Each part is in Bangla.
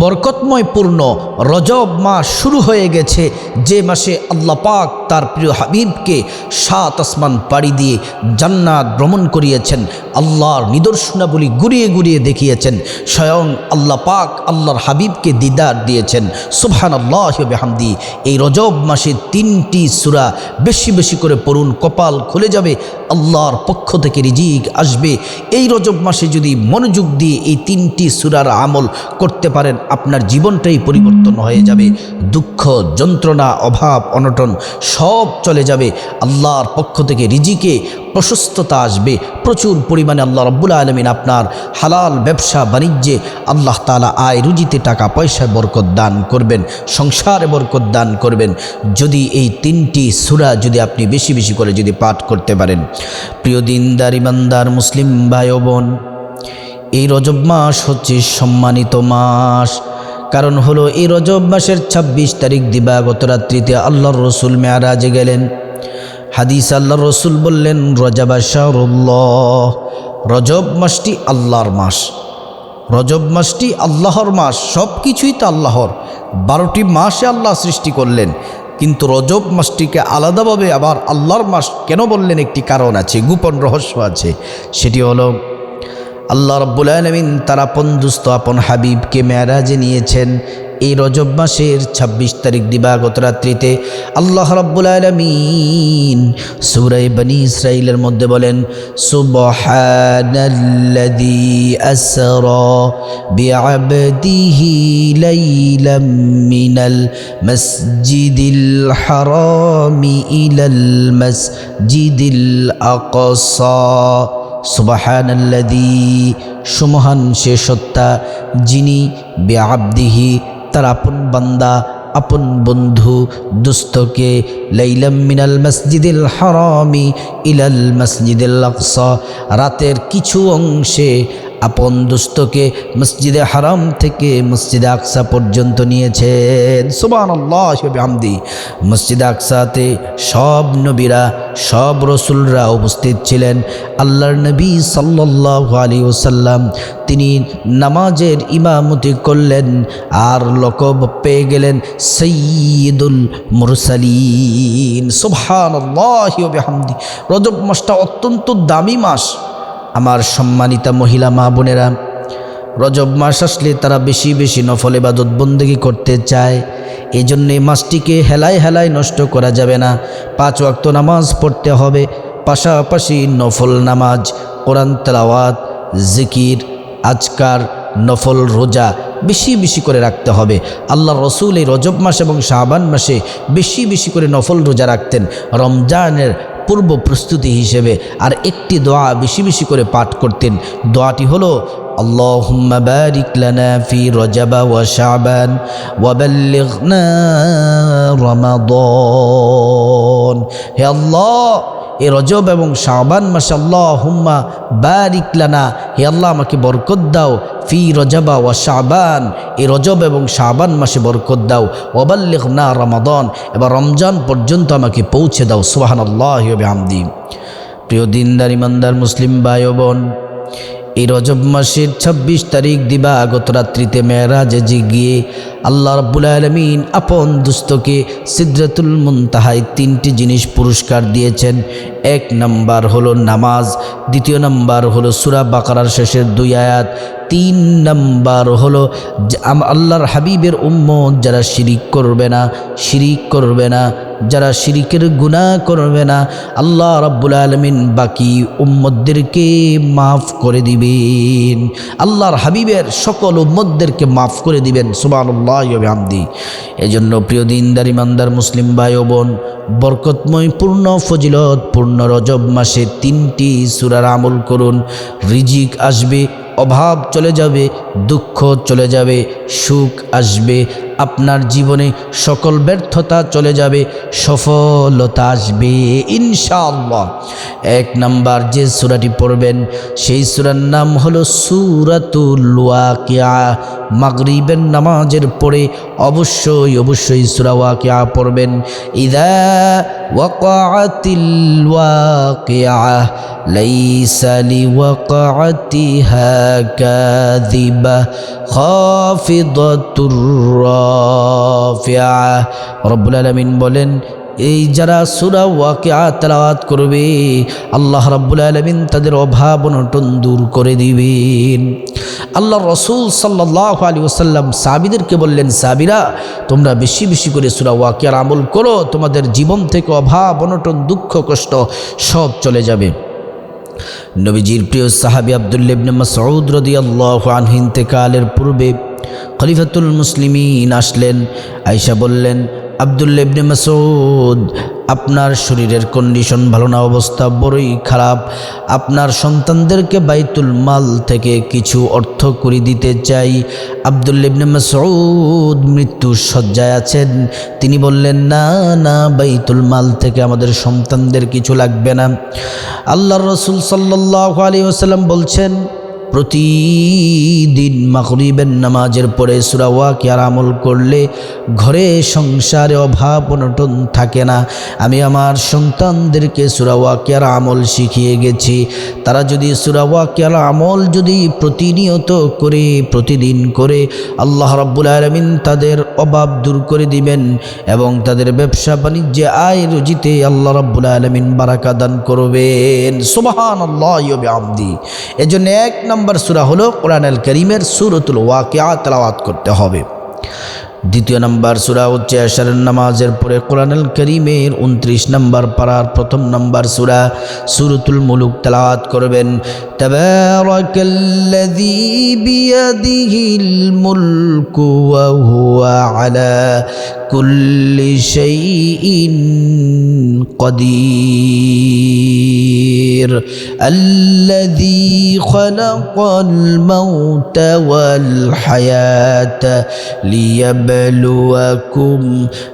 বরকতময় পূর্ণ রজব মাস শুরু হয়ে গেছে। যে মাসে আল্লাহ পাক তার প্রিয় হাবিবকে সাত আসমান পাড়ি দিয়ে জান্নাত ভ্রমণ করিয়েছেন। আল্লাহর নিদর্শনাবলী গুড়িয়ে গুড়িয়ে দেখিয়েছেন। স্বয়ং আল্লাহ পাক আল্লাহর হাবিবকে দিদার দিয়েছেন। সুবহান আল্লাহ বেহামদি। এই রজব মাসে তিনটি সুরা বেশি বেশি করে পড়ুন, কপাল খুলে যাবে, আল্লাহর পক্ষ থেকে রিজিক আসবে। এই রজব মাসে যদি মনোযোগ দিয়ে এই তিনটি সুরার আমল করতে পারেন, আপনার জীবনটাই পরিবর্তন হয়ে যাবে। দুঃখ, যন্ত্রণা, অভাব, অনটন সব চলে যাবে। আল্লাহর পক্ষ থেকে রিজিকে প্রশস্ততা আসবে। প্রচুর পরিমাণে আল্লাহ রব্বুল আলমিন আপনার হালাল ব্যবসা বাণিজ্যে আল্লাহ তালা আয় রুজিতে টাকা পয়সায় বরকত দান করবেন, সংসারে বরকত দান করবেন। যদি এই তিনটি সুরা যদি আপনি বেশি বেশি করে যদি পাঠ করতে পারেন। প্রিয় দিনদার, ইমানদার, মুসলিম ভাই বোন, এই রজব মাস হচ্ছে সম্মানিত মাস। কারণ হলো এই রজব মাসের ২৬ তারিখ দিবাগত রাত্রিতে আল্লাহর রসুল মেয়ারাজে গেলেন। হাদিস আল্লাহর রসুল বললেন, রজাবা শাহরুল্লাহ। রজব মাসটি আল্লাহর মাস। রজব মাসটি আল্লাহর মাস সব কিছুই তো আল্লাহর। বারোটি মাসে আল্লাহ সৃষ্টি করলেন। কিন্তু রজব মাসটিকে আলাদাভাবে আবার আল্লাহর মাস কেন বললেন একটি কারণ আছে, গোপন রহস্য আছে। সেটি হলো আল্লাহ রব্বুল আলমিন তার দুস্থ আপন হাবিবকে মেয়ারাজে নিয়েছেন। এই রজব মাসের ২৬ তারিখ দিবাগত রাত্রিতে আল্লাহ রব্বুল আলমিন সুরাই বনি ইসরাইলের মধ্যে বলেন, সুবহানাল্লাযী আসরা বিআবদিহি লাইলাম মিনাল মাসজিদিল হারামি ইলাল মাসজিদিল আকসা। সুবাহানাল্লাদি সুমহান সে সত্তা, যিনি বেআবদিহি তার আপন বান্দা, আপন বন্ধু দুস্থকে লাইলাম মিনাল মসজিদুল হারামি ইলাল মসজিদুল আকসা, রাতের কিছু অংশে আপন দুস্থকে মসজিদে হারাম থেকে মসজিদে আকসা পর্যন্ত নিয়েছেন। সুবান আল্লাহ আমদি মসজিদে আকসাতে সব নবীরা, সব রসুলরা উপস্থিত ছিলেন। আল্লাহর নবী সাল্লাহ আলী ওসাল্লাম তিনি নামাজের ইমামতি করলেন আর লকব পেয়ে গেলেন সৈয়দুল মুরসালিন। সুবহান আল্লাহামদি রজব মাসটা অত্যন্ত দামি মাস। আমার সম্মানিতা মহিলা মা বোনেরা, রজব মাস আসলে তারা বেশি বেশি নফল এবাদত বন্দেগি করতে চায়। এই জন্য মাসটিকে হেলায় হেলায় নষ্ট করা যাবে না। পাঁচ ওয়াক্ত নামাজ পড়তে হবে, পাশাপাশি নফল নামাজ, কোরআন তেলাওয়াত, জিকির, আজকার, নফল রোজা বেশি বেশি করে রাখতে হবে। আল্লাহ রসুল এই রজব মাস এবং শাহবান মাসে বেশি বেশি করে নফল রোজা রাখতেন। রমজানের পূর্ব প্রস্তুতি হিসেবে আর একটি দোয়া বেশি বেশি করে পাঠ করতেন দোয়াটি হলো اللهم بارك لنا في رجب وشعبان وبلغنا رمضان হে আল্লাহ এ রজব এবং শাহবান মাসে আল্লাহ হুম্মা বারিকলানা হে আল্লাহ আমাকে বরকত দাও, ফি রজবা ওয়া শাহবান এ রজব এবং শাহবান মাসে বরকত দাও ওবাল্লেখ না রমাদন, এবার রমজান পর্যন্ত আমাকে পৌঁছে দাও সোহান আল্লাহ আমদি প্রিয় দিনদার, ইমানদার, মুসলিম ভাই ও বোন এই রজব মাসের ২৬ তারিখ দিবাগত রাত্রিতে মেয়েরাজে গিয়ে আল্লাহ রব্বুল আলমিন আপন দুস্থকে সিদ্রাতুল মুনতাহায় তিনটি জিনিস পুরস্কার দিয়েছেন। এক নাম্বার হলো নামাজ, দ্বিতীয় নাম্বার হলো সুরা বাকারার শেষের দুই আয়াত, তিন নাম্বার হলো আল্লাহর হাবিবের উম্মত যারা শিরিক করবে না, শিরিক করবে না যারা শিরিকের গুণা করবে না, আল্লাহ রাব্বুল আলমিন বাকি উম্মদদেরকে মাফ করে দিবেন। আল্লাহর হাবিবের সকল উম্মদদেরকে মাফ করে দিবেন সুবানুল্লাহ আমদি এজন্য প্রিয় দিনদার, ইমানদার মুসলিম ভাই ও বোন, বরকতময়, পূর্ণ ফজিলত পূর্ণ রজব মাসে তিনটি সুরার আমল করুন। রিজিক আসবে, অভাব চলে যাবে, দুঃখ চলে যাবে, সুখ আসবে। আপনার জীবনে সকল ব্যর্থতা চলে যাবে সফলতা আসবে ইনশাআল্লাহ এক নাম্বার যে সুরাটি পড়বেন সেই সুরার নাম হলো সুরাতুল ওয়াকিয়া মাগরিবের নামাজের পরে অবশ্যই অবশ্যই সুরা ওয়াকিয়া পড়বেন ইদা ওয়াকাতিল ওয়াকিয়া ليس لوقعتها كاذبة خافضة রব্বুল আলমিন বলেন, এই যারা সুরা ওয়াকে আতলাওয়াত করবে, আল্লাহ রব্বুল আলমিন তাদের অভাব অনটন দূর করে দিবেন। আল্লাহ রসুল সাল্লাহ আলী ওসাল্লাম সাবিদেরকে বললেন সাবিরা তোমরা বেশি বেশি করে সুরা ওয়াকিয়ার আমল করো, তোমাদের জীবন থেকে অভাব, অনটন, দুঃখ, কষ্ট সব চলে যাবে। নবীজির প্রিয় সাহাবি আবদুল্লিবনে মাসউদ আল্লাহ আনহিনতে কালের পূর্বে খলিফাতুল মুসলিমিন আসলেন আয়সা বললেন আবদুল্লিবনে মাসউদ আপনার শরীরের কন্ডিশন ভালো না, অবস্থা বড়ই খারাপ। আপনার সন্তানদেরকে বাইতুল মাল থেকে কিছু অর্থ করে দিতে চাই। আবদুল্লিবনে মাসউদ মৃত্যুর শয্যায় আছেন। তিনি বললেন, না না, বাইতুল মাল থেকে আমাদের সন্তানদের কিছু লাগবে না। আল্লাহর রসুল সাল্লাহ আলী ওসাল্লাম বলছেন প্রতিদিন মাকরিবের নামাজের পরে সুরা ওয়াকিয়ার আমল করলে ঘরে সংসারে অভাব অনটন থাকে না। আমি আমার সন্তানদেরকে সুরা ওয়াকিয়ার আমল শিখিয়ে গেছি। তারা যদি সুরা ওয়াকিয়ার আমল যদি প্রতিনিয়ত করে, প্রতিদিন করে, আল্লাহ রাব্বুল আলমিন তাদের অভাব দূর করে দিবেন এবং তাদের ব্যবসা বাণিজ্যে আয় রুজিতে আল্লাহ রাব্বুল আলমিন বারাকা দান করবেন। সুবাহান আল্লাহ আমদি এজন্য এক নম্বর সুরা হলো কোরআন করিমের সুরতুল ওয়াকিয়া তালাওয়াত করতে হবে। দ্বিতীয় নম্বর সুরা হচ্ছে আশারের নামাজের পরে কোরআনুল করিমের উনত্রিশ নম্বর পাড়ার প্রথম নম্বর সুরা সুরতুল মুলুক তালাওয়াত করবেন। তাবারাকাল্লাযী বিয়াদিহিল মুলকু ওয়া হুয়া আলা কুল্লি শাইইন قدير الذي خلق الموت والحياة ليبلوكم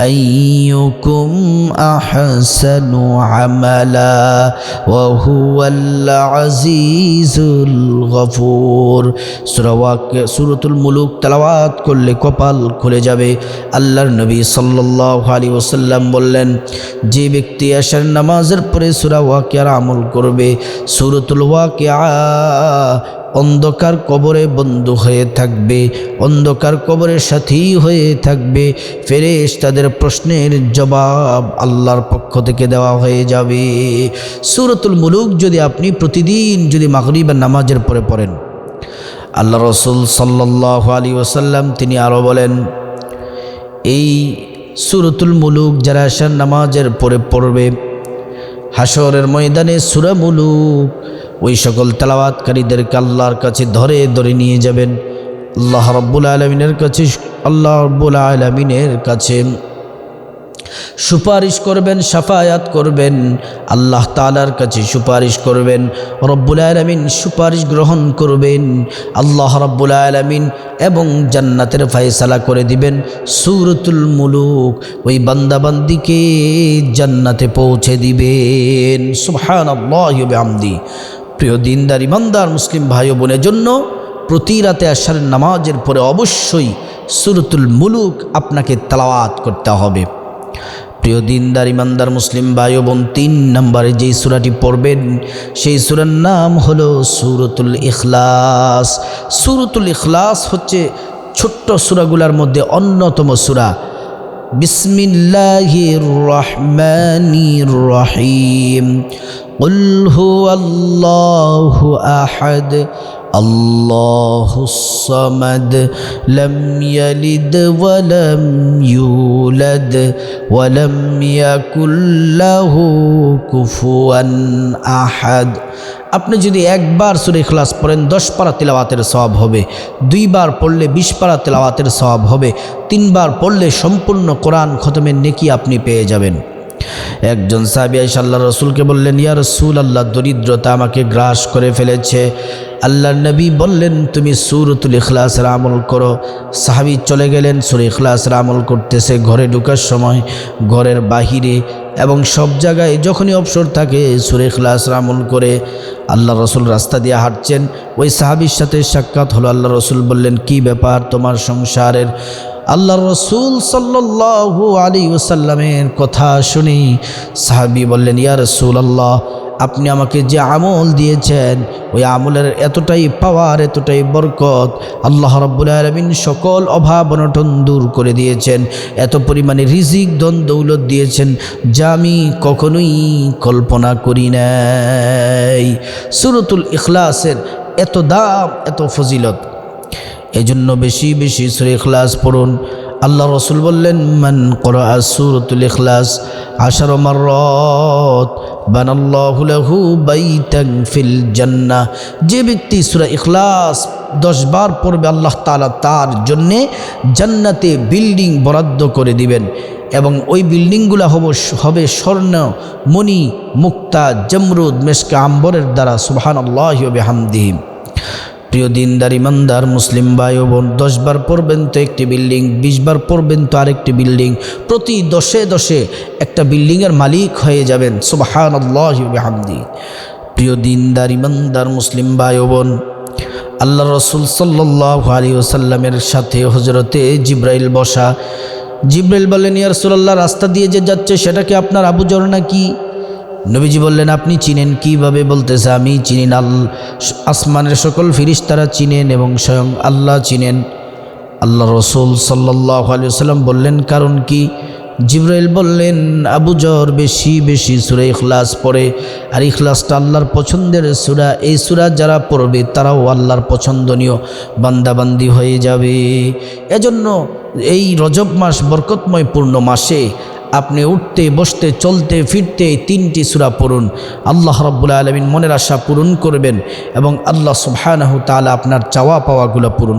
أيكم أحسن عملا وهو العزيز الغفور সুরতুল মুলুক তালাওয়াত করলে কপাল খুলে যাবে আল্লাহর নবী সাল্লাহ আলী ওসাল্লাম বললেন, যে ব্যক্তি আসার নামাজের পরে সুরা ওয়াকিয়ার আমল করবে, সুরতুল ওয়াকিয়া অন্ধকার কবরে বন্ধু হয়ে থাকবে, অন্ধকার কবরের সাথী হয়ে থাকবে, ফেরেশ তাদের প্রশ্নের জবাব আল্লাহর পক্ষ থেকে দেওয়া হয়ে যাবে। সুরতুল মুলুক যদি আপনি প্রতিদিন যদি মাগরিবের নামাজের পরে পড়েন, আল্লাহ রসুল সাল্লাহ আলী ওসাল্লাম তিনি আরও বলেন এই সুরতুল মুলুক যারা আসার নামাজের পরে পড়বে হাসরের ময়দানে সুরা মুলুক, ওই সকল তালাওয়াতকারীদেরকে আল্লাহর কাছে ধরে ধরে নিয়ে যাবেন। আল্লাহ রব্বুল আলমিনের কাছে, আল্লাহ রব্বুল আলমিনের কাছে। সুপারিশ করবেন, সাফায়াত করবেন, আল্লাহ তালার কাছে সুপারিশ করবেন, রব্বুল আলমিন সুপারিশ গ্রহণ করবেন, আল্লাহ রব্বুল আলমিন এবং জান্নাতের ফায়সালা করে দিবেন। সুরতুল মুলুক ওই বান্দাবান্দিকে জান্নাতে পৌঁছে দিবেন। সুহান আমদি প্রিয় দিনদার, ইমানদার মুসলিম ভাই বোনের জন্য প্রতি রাতে আসার নামাজের পরে অবশ্যই সুরতুল মুলুক আপনাকে তালাওয়াত করতে হবে। প্রিয় দিনদার ইমানদার মুসলিম ভাই বোন তিন নম্বরে যেই সুরাটি পড়বেন সেই সুরার নাম হলো সুরতুল ইখলাস সুরতুল ইখলাস হচ্ছে ছোট্ট সুরাগুলার মধ্যে অন্যতম সুরা বিসমিল্লাহির রহমানির রহিম قل هو الله أحد الله الصمد لم يلد ولم يولد ولم يكن له كفوا أحد আপনি যদি একবার সুরে ইখলাস পড়েন দশ পারা তেলাওয়াতের সওয়াব হবে দুইবার পড়লে বিশ পারা তেলাওয়াতের সওয়াব হবে তিনবার পড়লে সম্পূর্ণ কোরআন খতমের নেকি আপনি পেয়ে যাবেন একজন সাহাবি আইসা আল্লাহ রসুলকে বললেন, ইয়া রসুল আল্লাহ দরিদ্রতা আমাকে গ্রাস করে ফেলেছে। আল্লাহ নবী বললেন, তুমি সুরতুল ইখলাসের আমল করো। সাহাবি চলে গেলেন, সুর ইখলাসের আমল করতেছে ঘরে ঢুকার সময়, ঘরের বাহিরে এবং সব জায়গায় যখনই অবসর থাকে, সুরে ইখলাসের আমল করে আল্লাহ রসুল রাস্তা দিয়ে হাঁটছেন। ওই সাহাবির সাথে সাক্ষাৎ হলো, আল্লাহ রসুল বললেন, কি ব্যাপার তোমার সংসারের আল্লাহ রসুল সাল্লাল্লাহু আলী ওসাল্লামের কথা শুনি। সাহাবি বললেন, ইয়া রসুল আল্লাহ আপনি আমাকে যে আমল দিয়েছেন, ওই আমলের এতটাই পাওয়ার, এতটাই বরকত আল্লাহ রব্বুল আলমিন সকল অভাব অনটন দূর করে দিয়েছেন। এত পরিমাণে রিজিক দন দৌলত দিয়েছেন যা আমি কখনোই কল্পনা করি নাই। সুরতুল ইখলাসের এত দাম, এত ফজিলত এজন্য বেশি বেশি সুরে ইখলাস পড়ুন। আল্লাহ রসুল বললেন, মান করা সুরতুল ইখলাস আশার মারত বানাল্লাহু লাহু বাইতান ফিল জান্নাহ। যে ব্যক্তি সূরা ইখলাস দশ বার পড়বে, আল্লাহ তাআলা তার জন্যে জান্নাতে বিল্ডিং বরাদ্দ করে দিবেন। এবং ওই বিল্ডিংগুলো হব হবে স্বর্ণ, মণি, মুক্তা, জমরুদ, মেশকা, আম্বরের দ্বারা সুবহান আল্লাহ হামদিহিম প্রিয় দিনদার, ইমানদার, মুসলিম ভাই ও বোন, দশবার পড়বেন তো একটি বিল্ডিং, বিশবার পড়বেন তো আরেকটি বিল্ডিং, প্রতি দশে দশে একটা বিল্ডিংয়ের মালিক হয়ে যাবেন। সুবাহান আল্লাহামদি প্রিয় দিনদার, ইমানদার, মুসলিম ভাই ও বোন, আল্লাহ রসুল সাল্লাহ ওসাল্লামের সাথে হজরতে জিব্রাইল বসা। জিব্রাইল বললেন ইয়ার সুল্লাহ রাস্তা দিয়ে যে যাচ্ছে সেটা কি আপনার আবুজর নাকি? নবীজি বললেন, আপনি চিনেন কীভাবে? বলতেছে, আমি চিনি আল, আসমানের সকল ফিরিস তারা চিনেন এবং স্বয়ং আল্লাহ চিনেন। আল্লাহ রসুল সাল্লাহ আলিয়াল্লাম বললেন, কারণ কি? জিব্রাইল বললেন, আবু জর বেশি বেশি সুরা ইখলাস পড়ে, আর ইখলাসটা আল্লাহর পছন্দের সুরা। এই সুরা যারা পড়বে, তারাও আল্লাহর পছন্দনীয় বান্দাবান্দি হয়ে যাবে। এজন্য এই রজব মাস বরকতময় পূর্ণ মাসে আপনি উঠতে, বসতে, চলতে, ফিরতে তিনটি সুরা পড়ুন। আল্লাহ রব্বুল আলমিন মনের আশা পূরণ করবেন এবং আল্লাহ সুবহানাহু তালা আপনার চাওয়া পাওয়াগুলো পূরণ